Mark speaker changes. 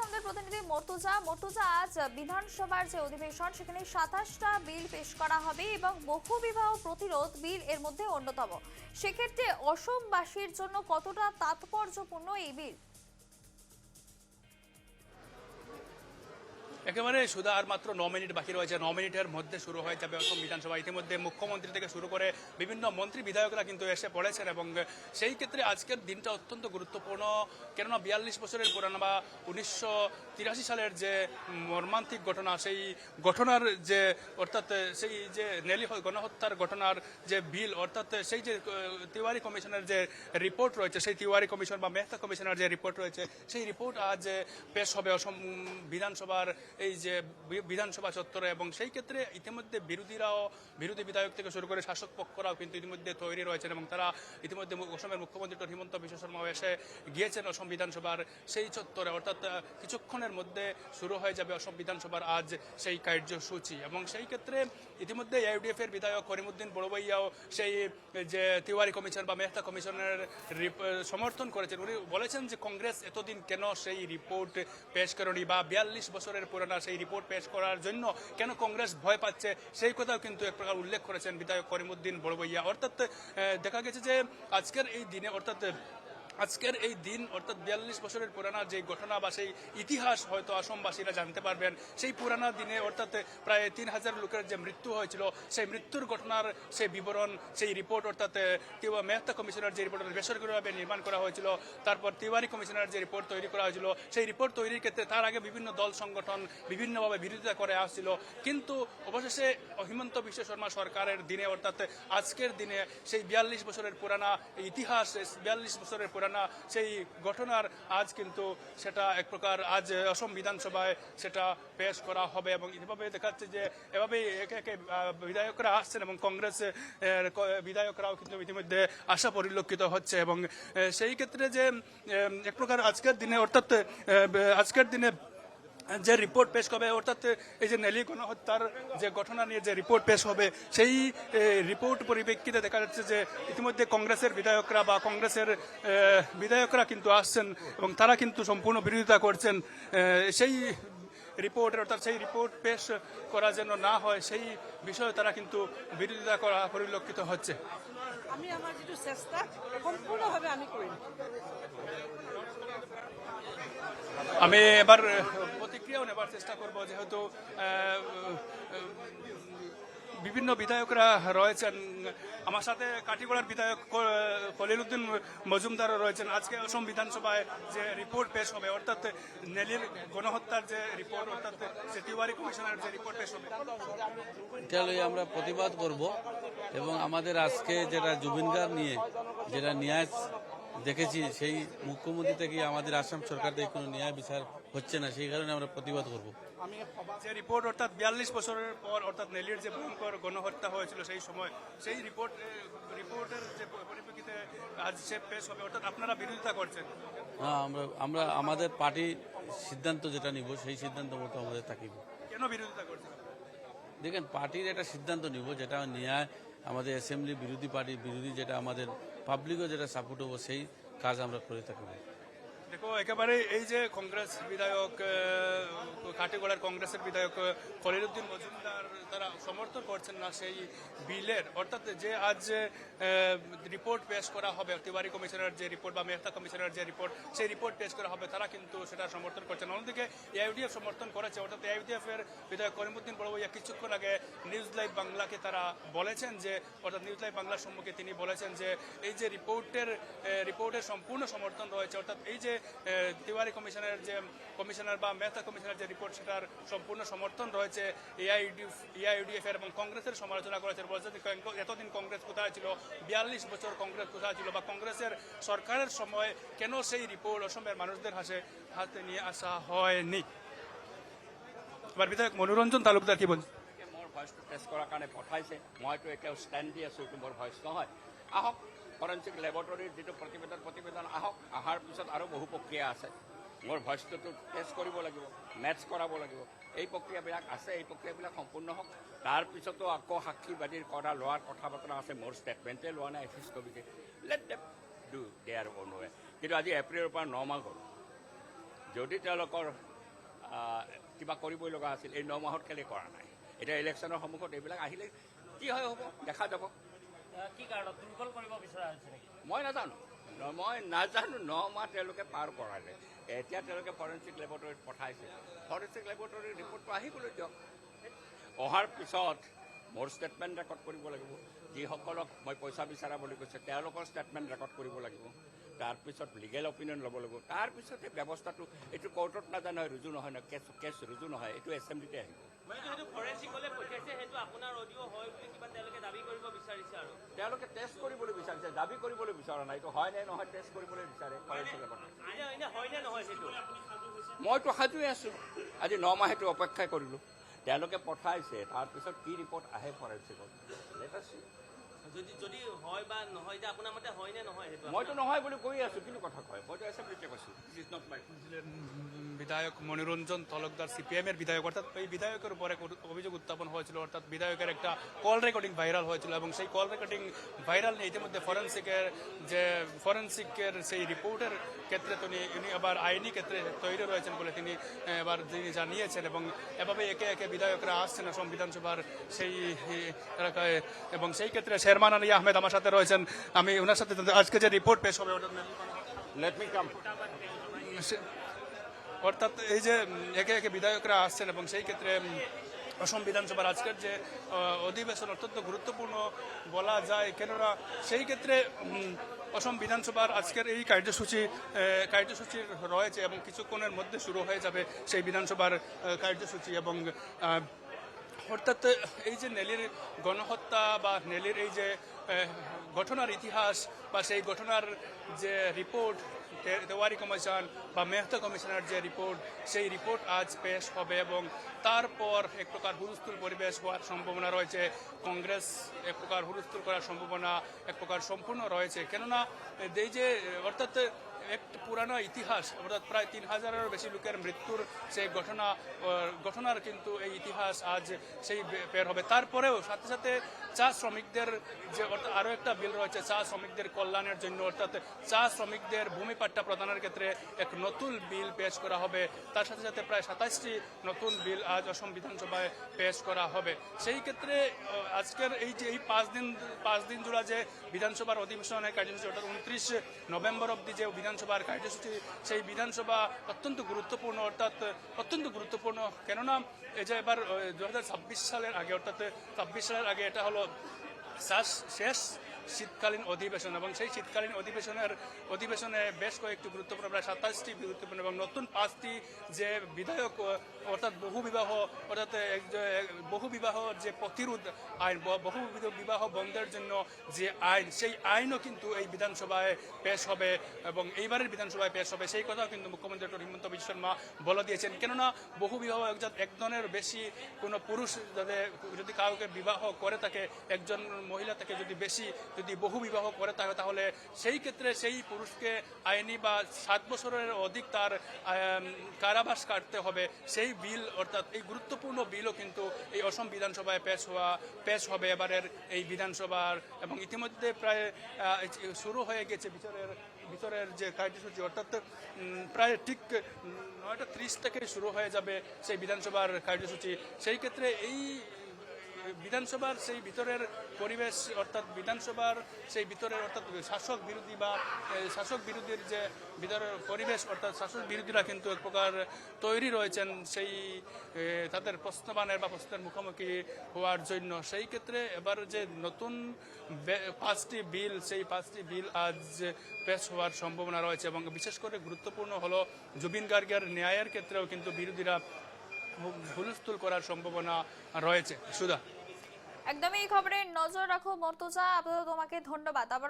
Speaker 1: রয়েছে প্রতিনিধি মর্তুজা। মর্তুজা, আজ বিধানসভার যে অধিবেশন, সেখানে সাতাশটা বিল পেশ করা হবে এবং বহু বিবাহ প্রতিরোধ বিল এর মধ্যে অন্যতম। সেক্ষেত্রে অসমবাসীর জন্য কতটা তাৎপর্যপূর্ণ এই বিল?
Speaker 2: একেবারে শুধু আর মাত্র ন মিনিট বাকি রয়েছে। ন মিনিটের মধ্যে শুরু হয়ে যাবে অসম বিধানসভা। ইতিমধ্যে মুখ্যমন্ত্রী থেকে শুরু করে বিভিন্ন মন্ত্রী বিধায়করা কিন্তু এসে পড়েছেন এবং সেই ক্ষেত্রে আজকের দিনটা অত্যন্ত গুরুত্বপূর্ণ। কেননা বিয়াল্লিশ বছরের পুরানো বা উনিশশো তিরাশি সালের যে মর্মান্তিক ঘটনা, সেই ঘটনার যে, অর্থাৎ সেই যে নেলি গণহত্যার ঘটনার যে বিল, অর্থাৎ সেই যে তিওয়ারি কমিশনের যে রিপোর্ট রয়েছে, সেই তিওয়ারি কমিশন বা মেহতা কমিশনের যে রিপোর্ট রয়েছে, সেই রিপোর্ট আজ পেশ হবে অসম বিধানসভার এই যে বিধানসভা চত্বরে এবং সেই ক্ষেত্রে ইতিমধ্যে বিরোধীরাও, বিরোধী বিধায়ক থেকে শুরু করে শাসক পক্ষরাও কিন্তু ইতিমধ্যে তৈরি রয়েছেন এবং তারা ইতিমধ্যে অসমের মুখ্যমন্ত্রী হিমন্ত বিশ্ব শর্মাও এসে গিয়েছেন অসম বিধানসভার সেই চত্বরে। অর্থাৎ কিছুক্ষণের মধ্যে শুরু হয়ে যাবে অসম বিধানসভার আজ সেই কার্যসূচি এবং সেই ক্ষেত্রে ইতিমধ্যে ইউডিএফ এর বিধায়ক করিমুদ্দিন বড়বাইয়াও সেই, যে তিওয়ারি কমিশন বা মেহতা কমিশনের সমর্থন করেছেন। উনি বলেছেন যে কংগ্রেস এতদিন কেন সেই রিপোর্ট পেশ করেনি বা বিয়াল্লিশ বছরের পুরোনো সেই রিপোর্ট পেশ করার জন্য কেন কংগ্রেস ভয় পাচ্ছে? সেই কথাও কিন্তু এক প্রকার উল্লেখ করেছেন বিধায়ক করিমুদ্দিন বড়বইয়া। অর্থাৎ দেখা গেছে যে আজকের এই দিনে অর্থাৎ আজকের এই দিন, অর্থাৎ বিয়াল্লিশ বছরের পুরানা যে ঘটনা বা সেই ইতিহাস হয়তো আসমবাসীরা জানতে পারবেন, সেই পুরানা দিনে, অর্থাৎ প্রায় তিন হাজার লোকের যে মৃত্যু হয়েছিল, সেই মৃত্যুর ঘটনার সেই বিবরণ, সেই রিপোর্ট অর্থাৎ মেহতা কমিশনের যে রিপোর্ট বেসরকারিভাবে নির্মাণ করা হয়েছিল, তারপর তিওয়ারি কমিশনের যে রিপোর্ট তৈরি করা হয়েছিল, সেই রিপোর্ট তৈরির ক্ষেত্রে তার আগে বিভিন্ন দল সংগঠন বিভিন্নভাবে বিরোধিতা করে আসছিল। কিন্তু অবশেষে হিমন্ত বিশ্ব শর্মা সরকারের দিনে, অর্থাৎ আজকের দিনে, সেই বিয়াল্লিশ বছরের পুরানা ইতিহাস, বিয়াল্লিশ বছরের পুরানা সেই ঘটনার আজ কিন্তু সেটা এক প্রকার আজ অসম বিধানসভায় সেটা পেশ করা হবে এবং এভাবে দেখাচ্ছে যে এভাবেই একে একে বিধায়করা আসছেন এবং কংগ্রেস বিধায়করাও কিন্তু ইতিমধ্যে আশা পরিলক্ষিত হচ্ছে এবং সেই ক্ষেত্রে যে এক প্রকার আজকের দিনে, অর্থাৎ আজকের দিনে যে রিপোর্ট পেশ হবে অর্থাৎ এই যে নেলি গণহত্যার যে ঘটনা নিয়ে যে রিপোর্ট পেশ হবে সেই রিপোর্ট পরিপ্রেক্ষিতে দেখা যাচ্ছে যে ইতিমধ্যে কংগ্রেসের বিধায়করা বা কংগ্রেসের বিধায়করা কিন্তু আসছেন এবং তারা কিন্তু সম্পূর্ণ বিরোধিতা করছেন। সেই রিপোর্টের অর্থাৎ সেই রিপোর্ট পেশ করা যেন না হয় সেই বিষয়ে তারা কিন্তু বিরোধিতা করা পরিলক্ষিত হচ্ছে।
Speaker 3: আমি আমার যিটো চেষ্টা সম্পূৰ্ণভাৱে আমি কৰিম
Speaker 2: আমি এবার আহ, নেবার চেষ্টা করব যেহেতু বিভিন্ন বিধায়করা রয়েছেন। আমার সাথে কাটিগড়ার বিধায়ক ক- খলিল উদ্দিন মজুমদারও রয়েছেন। আজকে অসম বিধানসভায় যে রিপোর্ট পেশ হবে অর্থাৎ নেলির গণহত্যার যে রিপোর্ট অর্থাৎ যে তিওয়ারি কমিশনের যে রিপোর্ট পেশ হবে।
Speaker 4: এটা আমরা প্রতিবাদ করব এবং আমাদের আজকে যেটা জুবিন গার্গ নিয়ে যেটা ন্যায় দেখেছি সেই মুখ্যমন্ত্রী থেকে আমাদের আসাম সরকার থেকে কোনো ন্যায় বিচার হচ্ছে না? সেই কারণে আমরা প্রতিবাদ করব।
Speaker 2: যে রিপোর্ট অর্থাৎ বিয়াল্লিশ বছরের পর অর্থাৎ নেলির যে ভয়ঙ্কর গণহত্যা হয়েছিল সেই সময় সেই রিপোর্ট রিপোর্টের যে পরিপ্রেক্ষিতে আজ সে পেশ হবে অর্থাৎ আপনারা বিরোধিতা করছেন?
Speaker 4: হ্যাঁ আমরা আমরা আমাদের পার্টি সিদ্ধান্ত যেটা নিব সেই সিদ্ধান্ত মতো আমাদের থাকিব।
Speaker 2: কেন বিরোধিতা করছেন?
Speaker 4: দেখেন পার্টির একটা সিদ্ধান্ত নিব যেটা ন্যায় আমাদের অ্যাসেম্বলি বিরোধী পার্টি বিরোধী যেটা আমাদের পাবলিকও যেটা সাপোর্ট হব সেই কাজ আমরা করে থাকব।
Speaker 2: দেখো, একেবারে এই যে কংগ্রেস বিধায়ক কাটিগড়ার কংগ্রেসের বিধায়ক খলিলুদ্দিন মজুমদার তারা সমর্থন করছেন না সেই বিলের। অর্থাৎ যে আজ রিপোর্ট পেশ করা হবে, তিওয়ারি কমিশনের যে রিপোর্ট বা মেহতা কমিশনের যে রিপোর্ট সেই রিপোর্ট পেশ করা হবে, তারা কিন্তু সেটা সমর্থন করছেন। অন্যদিকে এআইডিএফ সমর্থন করেছে, অর্থাৎ এআইডিএফ এর বিধায়ক করিমুদ্দিন বড়বইয়া কিছুক্ষণ আগে নিউজ লাইভ বাংলাকে তারা বলেছেন যে, অর্থাৎ নিউজ লাইভ বাংলার সম্মুখে তিনি বলেছেন যে, এই যে রিপোর্টের রিপোর্টের সম্পূর্ণ সমর্থন রয়েছে, অর্থাৎ এই যে তিওয়ারি কমিশনের যে কমিশনার বা মেহতা কমিশনের যে রিপোর্ট সেটার সম্পূর্ণ সমর্থন রয়েছে এআইডিএফ এআইডিএফ এর এবং কংগ্রেসের সমালোচনা করেছেন বলেছেন যে এতদিন কংগ্রেস কোথায় ছিল? বিয়াল্লিশ বছর কংগ্রেস কোথায় ছিল? বা কংগ্রেসের সরকারের সময় কেন সেই রিপোর্ট অসমের মানুষদের হাতে হাতে নিয়ে আসা হয়নি? এবার বিধায়ক মনোরঞ্জন তালুকদার কি বলছেন
Speaker 5: মোৰ ভইচটো টেষ্ট পঠাইছে। মইতো এতিয়াও ষ্টেণ্ড দি আছোঁ মোৰ ভইচ নহয়। আহক ফৰেঞ্চিক লেবৰেটৰীৰ যিটো প্ৰতিবেদন প্ৰতিবেদন আহক অহাৰ পিছত আৰু বহু প্ৰক্ৰিয়া আছে। মোৰ ভইচটোতো টেষ্ট কৰিব লাগিব মেটচ কৰাব লাগিব। এই প্ৰক্ৰিয়াবিলাক আছে এই প্ৰক্ৰিয়াবিলাক সম্পূৰ্ণ হওক। তাৰপিছতো আকৌ সাক্ষীবাদীৰ কৰা লোৱাৰ কথা বতৰা আছে মোৰ ষ্টেটমেণ্টে লোৱা নাই এফিচ committee let them do their own way কিন্তু আজি এপ্ৰিলৰ পৰা ন মাহ গ'ল যদি তেওঁলোকৰ কিবা কৰিবই লগা আছিল এই ন মাহত কেলৈ কৰা নাই? এতিয়া ইলেকশ্যনৰ সন্মুখত এইবিলাক আহিলে কি হয় হ'ব? দেখা যাব।
Speaker 6: কি কাৰণত? দুৰ্বল কৰিব বিচৰা হৈছে নেকি?
Speaker 5: মই নাজানো। মই নাজানো ন মাহ তেওঁলোকে পাৰ কৰালে। এতিয়া তেওঁলোকে ফৰেঞ্চিক লেবৰেটৰীত পঠাইছে। ফৰেঞ্চিক লেবৰেটৰীৰ ৰিপৰ্টটো আহিবলৈ দিয়ক। অহাৰ পিছত মোৰ ষ্টেটমেণ্ট ৰেকৰ্ড কৰিব লাগিব। যিসকলক মই পইচা বিচাৰা বুলি কৈছে তেওঁলোকৰ ষ্টেটমেণ্ট ৰেকৰ্ড কৰিব লাগিব। তাৰপিছত লিগেল অপিনিয়ন ল'ব লাগিব। তাৰপিছতে ব্যৱস্থাটো এইটো কোৰ্টত নাজানো হয় ৰুজু নহয় ন কেছ কেছ ৰুজু নহয় এইটো এছেম্বলিতে আহিব।
Speaker 6: তেওঁলোকে
Speaker 5: টেষ্ট কৰিবলৈ বিচাৰিছে দাবী কৰিবলৈ বিচৰা নাই। এইটো হয় নে নহয় টেষ্ট কৰিবলৈ বিচাৰে? মইতো সাজুৱে আছোঁ। আজি ন মাহেতো অপেক্ষাই কৰিলোঁ। তেওঁলোকে পঠাইছে তাৰপিছত কি ৰিপৰ্ট আহে ফৰেঞ্চিকত.
Speaker 6: যদি যদি হয় বা নহয় এতিয়া আপোনাৰ মতে হয় নে নহয় সেইটো
Speaker 5: মইতো নহয় বুলি কৈ আছোঁ কিন্তু কথা কয়। মইতো এছেম্বলিতে কৈছোঁ দিছ ইজ নট মাই
Speaker 2: বিধায়ক মনিরঞ্জন তলকদার সিপিএমের বিধায়ক অর্থাৎ এই বিধায়কের উপরে অভিযোগ উত্থাপন হয়েছিল অর্থাৎ বিধায়কের একটা কল রেকর্ডিং ভাইরাল হয়েছিল এবং সেই কল রেকর্ডিং ভাইরাল নিয়ে ইতিমধ্যে ফরেন্সিকের যে ফরেন্সিকের সেই রিপোর্টের ক্ষেত্রে তিনি উনি আবার আইনি ক্ষেত্রে তৈরি রয়েছেন বলে তিনি এবার তিনি জানিয়েছেন এবং এভাবে একে একে বিধায়করা আসছেন অসম বিধানসভার সেই এলাকায়। এবং সেই ক্ষেত্রে শেরমান আলী আহমেদ আমার সাথে রয়েছেন। আমি ওনার সাথে আজকে যে রিপোর্ট পেশ হবে ওটা
Speaker 5: লেট মি কাম
Speaker 2: অর্থাৎ এই যে একে একে বিধায়করা আসছেন এবং সেই ক্ষেত্রে অসম বিধানসভার আজকের যে অধিবেশন অত্যন্ত গুরুত্বপূর্ণ বলা যায়। কেননা সেই ক্ষেত্রে অসম বিধানসভার আজকের এই কার্যসূচি কার্যসূচি রয়েছে এবং কিছুক্ষণের মধ্যে শুরু হয়ে যাবে সেই বিধানসভার কার্যসূচি এবং অর্থাৎ এই যে নেলির গণহত্যা বা নেলির এই যে ঘটনার ইতিহাস বা সেই ঘটনার যে রিপোর্ট তেওয়ারি কমিশন বা মেহতা কমিশনের যে রিপোর্ট সেই রিপোর্ট আজ পেশ হবে এবং তারপর এক প্রকার হুলস্থুল পরিবেশ হওয়ার সম্ভাবনা রয়েছে। কংগ্রেস এক প্রকার হুলস্থুল করার সম্ভাবনা এক প্রকার সম্পূর্ণ রয়েছে। কেননা, এই যে, অর্থাৎ এক পুরানো ইতিহাস, অর্থাৎ প্রায় তিন হাজারেরও বেশি লোকের মৃত্যুর সেই ঘটনা ঘটনার কিন্তু এই ইতিহাস আজ সেই বের হবে। তারপরেও সাথে সাথে চা শ্রমিকদের যে অর্থাৎ আরও একটা বিল রয়েছে চা শ্রমিকদের কল্যাণের জন্য। অর্থাৎ চা শ্রমিকদের ভূমি পাট্টা প্রদানের ক্ষেত্রে এক নতুন বিল পেশ করা হবে। তার সাথে সাথে প্রায় সাতাশটি নতুন বিল আজ অসম বিধানসভায় পেশ করা হবে। সেই ক্ষেত্রে আজকের এই যে, এই পাঁচ দিন পাঁচ দিন জোড়া যে বিধানসভার অধিবেশনের কার্যসূচি, অর্থাৎ উনত্রিশ নভেম্বর অব্দি যে বিধানসভার কার্যসূচি, সেই বিধানসভা অত্যন্ত গুরুত্বপূর্ণ, অর্থাৎ অত্যন্ত গুরুত্বপূর্ণ। কেননা, এই যে এবার দু হাজার ছাব্বিশ সালের আগে, অর্থাৎ ছাব্বিশ সালের আগে এটা হলো sést শীতকালীন অধিবেশন এবং সেই শীতকালীন অধিবেশনের, অধিবেশনে বেশ কয়েকটি গুরুত্বপূর্ণ, প্রায় সাতাশটি গুরুত্বপূর্ণ এবং নতুন পাঁচটি যে বিধায়ক অর্থাৎ বহু বিবাহ অর্থাৎ বহু বিবাহ যে প্রতিরোধ আইন বহু বিবাহ বন্ধের জন্য যে আইন, সেই আইনও কিন্তু এই বিধানসভায় পেশ হবে এবং এইবারের বিধানসভায় পেশ হবে। সেই কথাও কিন্তু মুখ্যমন্ত্রী ডক্টর হিমন্ত বিশ্ব শর্মা বলে দিয়েছেন। কেননা বহু বিবাহ একজন, একজনের বেশি কোনো পুরুষ যাতে যদি কাউকে বিবাহ করে থাকে, একজন মহিলা থেকে যদি বেশি যদি বহু বিবাহ করে, তাহলে সেই ক্ষেত্রে সেই পুরুষকে আইনি বা সাত বছরের অধিক তার কারাবাস কাটতে হবে। সেই বিল, অর্থাৎ এই গুরুত্বপূর্ণ বিলও কিন্তু এই অসম বিধানসভায় পেশ হওয়া, পেশ হবে এবারের এই বিধানসভার। এবং ইতিমধ্যে প্রায় শুরু হয়ে গেছে বিচারের ভিতরের যে কার্যসূচি, অর্থাৎ প্রায় ঠিক নয়টা ত্রিশ থেকে শুরু হয়ে যাবে সেই বিধানসভার কার্যসূচি। সেই ক্ষেত্রে এই বিধানসভার সেই ভিতরের পরিবেশ, অর্থাৎ বিধানসভার সেই ভিতরের, অর্থাৎ শাসক বিরোধী বা শাসক বিরোধীর যে ভিতরের পরিবেশ, অর্থাৎ শাসক বিরোধীরা কিন্তু এক প্রকার তৈরি রয়েছেন সেই তাদের প্রশ্নবানের বা প্রশ্নের মুখোমুখি হওয়ার জন্য। সেই ক্ষেত্রে এবার যে নতুন পাঁচটি বিল, সেই পাঁচটি বিল আজ পেশ হওয়ার সম্ভাবনা রয়েছে এবং বিশেষ করে গুরুত্বপূর্ণ হলো জুবিন গার্গের ন্যায়ের ক্ষেত্রেও কিন্তু বিরোধীরা হুলস্থুল করার সম্ভাবনা রয়েছে। সুধা।
Speaker 1: একদমই এই খবরে নজর রাখো মর্তুজা, আপাতত তোমাকে ধন্যবাদ। আবার